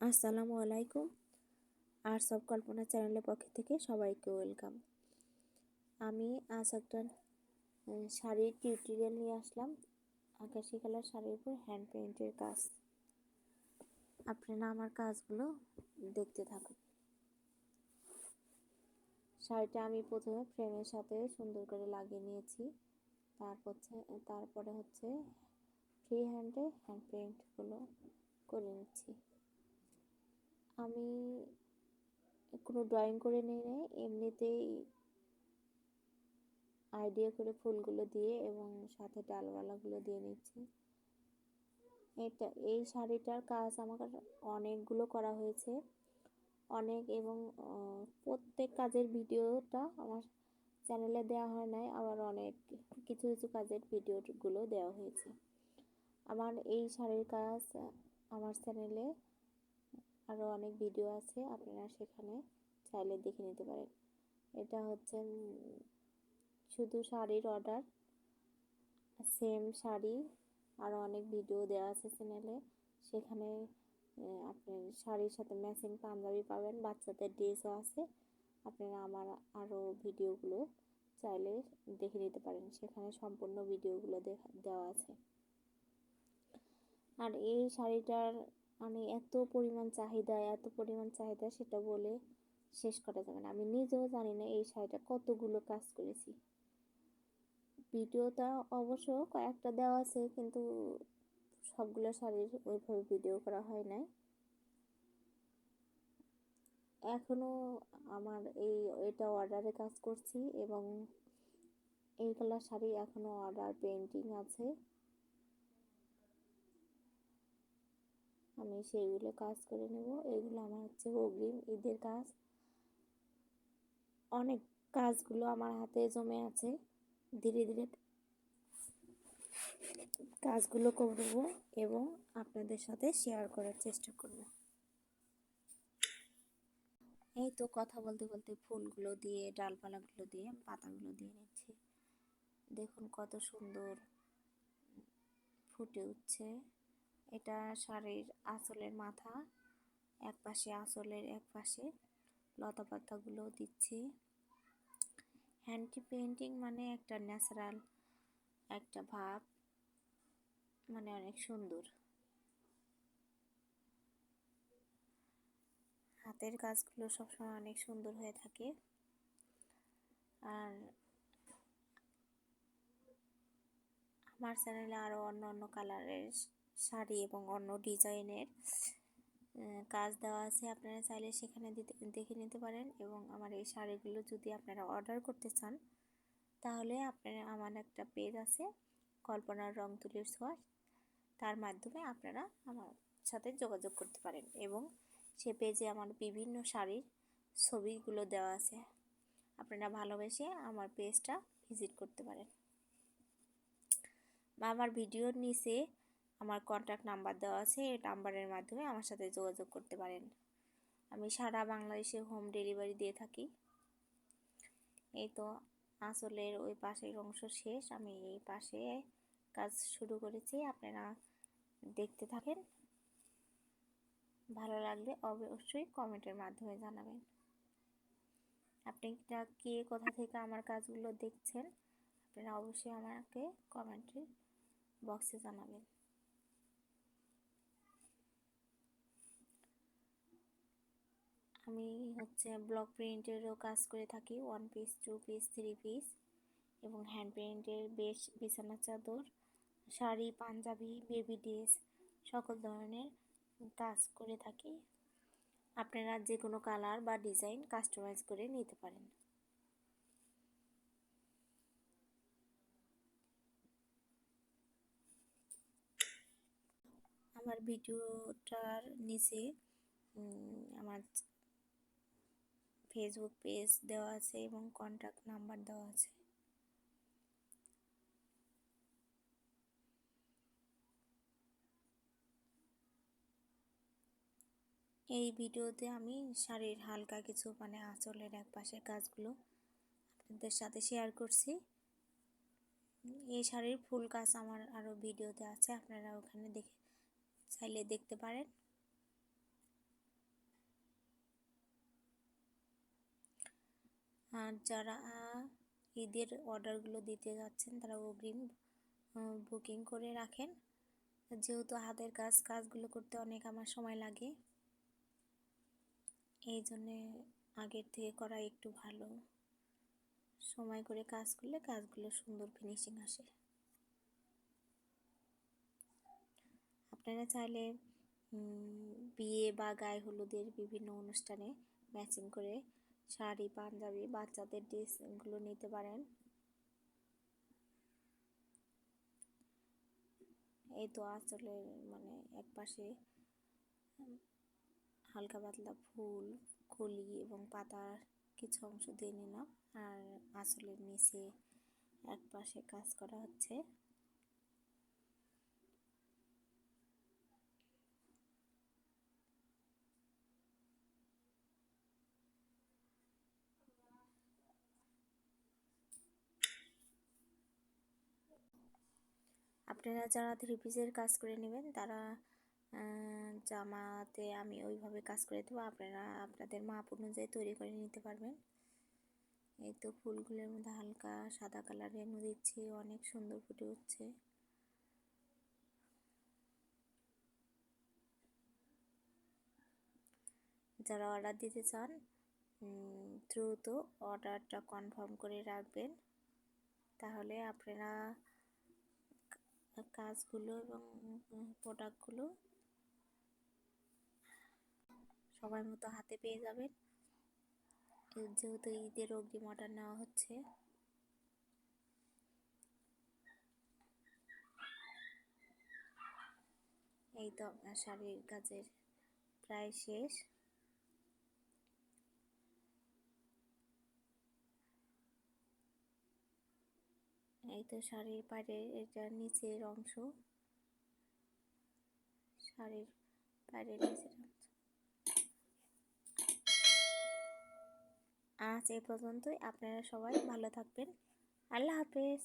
আসসালামু আলাইকুম। আর সব কল্পনা চ্যানেলের পক্ষ থেকে সবাইকে ওয়েলকাম। আমি আজ একটা শাড়ির টিউটোরিয়াল নিয়ে আসলাম। আকাশি কালার শাড়ির উপর হ্যান্ড পেইন্টের কাজ। আপনারা আমার কাজগুলো দেখতে থাকুন। শাড়িটা আমি প্রথমে ফ্রেমের সাথে সুন্দর করে লাগিয়ে নিয়েছি। তারপর তারপরে হচ্ছে ফ্রি হ্যান্ডে হ্যান্ড পেইন্টগুলো করে নিচ্ছি। আমি কোনো ড্রয়িং করে নিই নাই, এমনিতেই আইডিয়া করে ফুলগুলো দিয়ে এবং সাথে ডালওয়ালাগুলো দিয়ে নিচ্ছি। এটা, এই শাড়িটার কাজ আমার অনেকগুলো করা হয়েছে। অনেক এবং প্রত্যেক কাজের ভিডিওটা আমার চ্যানেলে দেওয়া হয় নাই, আবার অনেক কিছু কিছু কাজের ভিডিওগুলো দেওয়া হয়েছে। আমার এই শাড়ির কাজ আমার চ্যানেলে আরও অনেক ভিডিও আছে, আপনারা সেখানে চাইলে দেখে নিতে পারেন। এটা হচ্ছে শুধু শাড়ির অর্ডার সেম শাড়ি আরও অনেক ভিডিও দেওয়া আছে চ্যানেলে সেখানে আপনি শাড়ির সাথে ম্যাচিং পাঞ্জাবি পাবেন, বাচ্চাদের ড্রেসও আছে। আপনারা আমার আরও ভিডিওগুলো চাইলে দেখে নিতে পারেন, সেখানে সম্পূর্ণ ভিডিওগুলো দেওয়া আছে। আর এই শাড়িটার মানে এত পরিমাণ চাহিদা, এত পরিমাণ চাহিদা সেটা বলে শেষ করা যাবে না। আমি নিজেও জানি না এই শাড়িটা কতগুলো কাজ করেছি। ভিডিওটা অবশ্য কয়েকটা দেওয়া আছে, কিন্তু সবগুলো শাড়ির ওইভাবে ভিডিও করা হয় নাই। এখনও আমার এই, এটা অর্ডারে কাজ করছি এবং এই কালার শাড়ি এখনও অর্ডার পেন্টিং আছে। আমি সেইগুলো কাজ করে নেব। এগুলো আমার হচ্ছে অগ্রিম ঈদের কাজ। অনেক কাজগুলো আমার হাতে জমে আছে। ধীরে ধীরে কাজগুলো করব এবং আপনাদের সাথে শেয়ার করার চেষ্টা করব। এই তো কথা বলতে বলতে ফুলগুলো দিয়ে, ডালপালাগুলো দিয়ে, পাতাগুলো দিয়ে নিচ্ছি। দেখুন কত সুন্দর ফুটে উঠছে। এটা শাড়ির আঁচলের মাথা, এক পাশে আঁচলের এক পাশে লতা পাতাগুলো দিচ্ছি। হ্যান্ডি পেন্টিং মানে একটা ন্যাচারাল একটা ভাব মানে অনেক সুন্দর। হাতের কাজগুলো সবসময় অনেক সুন্দর হয়ে থাকে। আর আমার চ্যানেলে আরও অন্য অন্য কালারের শাড়ি এবং অন্য ডিজাইনের কাজ দেওয়া আছে। আপনারা চাইলে সেখানে দিতে, দেখে নিতে পারেন এবং আমার এই শাড়িগুলো যদি আপনারা অর্ডার করতে চান, তাহলে আপনারা আমার একটা পেজ আছে, কল্পনার রং তুলির ছোঁয়াশ তার মাধ্যমে আপনারা আমার সাথে যোগাযোগ করতে পারেন এবং সে পেজে আমার বিভিন্ন শাড়ির ছবিগুলো দেওয়া আছে। আপনারা ভালোবেসে আমার পেজটা ভিজিট করতে পারেন। বা আমার ভিডিওর নিচে আমার কন্ট্যাক্ট নাম্বার দেওয়া আছে, এই নাম্বারের মাধ্যমে আমার সাথে যোগাযোগ করতে পারেন। আমি সারা বাংলাদেশে হোম ডেলিভারি দিয়ে থাকি। এই তো আঁচলের ওই পাশের অংশ শেষ। আমি এই পাশে কাজ শুরু করেছি, আপনারা দেখতে থাকেন। ভালো লাগলে অবশ্যই কমেন্টের মাধ্যমে জানাবেন। আপনি কে কোথা থেকে আমার কাজগুলো দেখছেন, আপনারা অবশ্যই আমাকে কমেন্টে বক্সে জানাবেন। আমি হচ্ছে ব্লক প্রিন্টেরও কাজ করে থাকি one piece two piece three piece এবং হ্যান্ড প্রিন্টের বেশ বিছানা, চাদর, শাড়ি, পাঞ্জাবি বেবি ড্রেস সকল ধরনের কাজ করে থাকি। আপনারা যে কোনো কালার বা ডিজাইন কাস্টমাইজ করে নিতে পারেন। আমার ভিডিওটার নিচে আমার ফেসবুক পেজ দেওয়া আছে এবং কন্ট্যাক্ট নাম্বার দেওয়া আছে। এই ভিডিওতে আমি শাড়ির হালকা কিছু মানে আঁচলের এক পাশের কাজগুলো আপনাদের সাথে শেয়ার করছি। এই শাড়ির ফুল কাজ আমার আরও ভিডিওতে আছে, আপনারা ওখানে দেখে চাইলে দেখতে পারেন। আর যারা ঈদের অর্ডারগুলো দিতে যাচ্ছেন, তারা অগ্রিম বুকিং করে রাখেন। যেহেতু হাতের কাজ, কাজগুলো করতে অনেক আমার সময় লাগে। এই জন্যে আগের থেকে করা একটু ভালো। সময় করে কাজ করলে কাজগুলো সুন্দর ফিনিশিং আসে। আপনারা চাইলে বিয়ে বা গায়ে হলুদের বিভিন্ন অনুষ্ঠানে ম্যাচিং করে শাড়ি, পাঞ্জাবি, বাচ্চাদের ড্রেসগুলো নিতে পারেন। এই তো আসলে মানে এক পাশে হালকা পাতলা ফুল, কলি এবং পাতার কিছু অংশ দিয়ে নিলাম। আর আসলের নিচে এক পাশে কাজ করা হচ্ছে। আপনারা যারা থ্রি পিসের কাজ করে নেবেন, তারা জামাতে আমি ওইভাবে কাজ করে দেবো। আপনারা, আপনাদের মাপ অনুযায়ী তৈরি করে নিতে পারবেন। এই তো ফুলগুলোর মধ্যে হালকা সাদা কালারের দিচ্ছি, অনেক সুন্দর ফুটে উঠছে। যারা অর্ডার দিতে চান দ্রুত অর্ডারটা কনফার্ম করে রাখবেন। তাহলে আপনারা কাজগুলো এবং প্রোডাক্টগুলো সময় মতো হাতে পেয়ে যাবেন। যেহেতু ঈদের অগ্রিম অর্ডার নেওয়া হচ্ছে। এই তো আপনার শাড়ির কাজের প্রায় শেষ। এই তো শাড়ির পাড়ের এটা নিচের অংশ। শাড়ির পাড়ের নিচের অংশ। আজ এই পর্যন্তই। আপনারা সবাই ভালো থাকবেন। আল্লাহ হাফেজ।